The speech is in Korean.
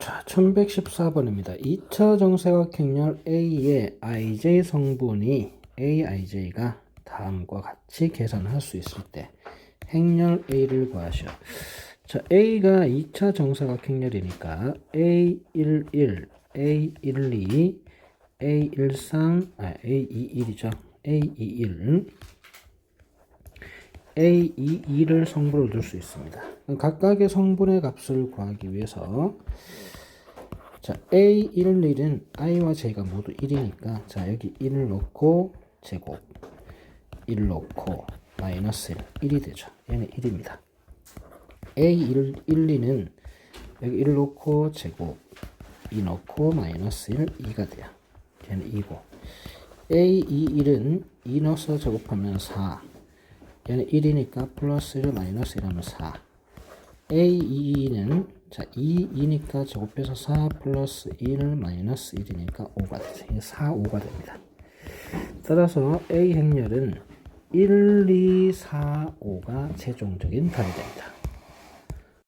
자, 1114번입니다. 2차 정사각형렬 A의 ij 성분이 aij가 다음과 같이 계산할 수 있을 때 행렬 A를 구하시오. 자, A가 2차 정사각형렬이니까 A11, A12, A13, 아, A21이죠. A21, A22를 성분으로 둘수 있습니다. 각각의 성분의 값을 구하기 위해서 자, A11은 i와 j가 모두 1이니까 자, 여기 1을 넣고 제곱 1 넣고 마이너스 1, 1이 되죠. 얘는 1입니다. A12는 여기 1 넣고 제곱 2 넣고 마이너스 1, 2가 돼요. 얘는 2고 A21은 2 넣어서 제곱하면 4 얘는 1이니까 플러스 1 마이너스 1 하면 4 A22는 자 2, 2니까 제곱해서 4 플러스 1 마이너스 1이니까 5가 되죠. 이게 4, 5가 됩니다. 따라서 A 행렬은 1, 2, 4, 5가 최종적인 답이 됩니다.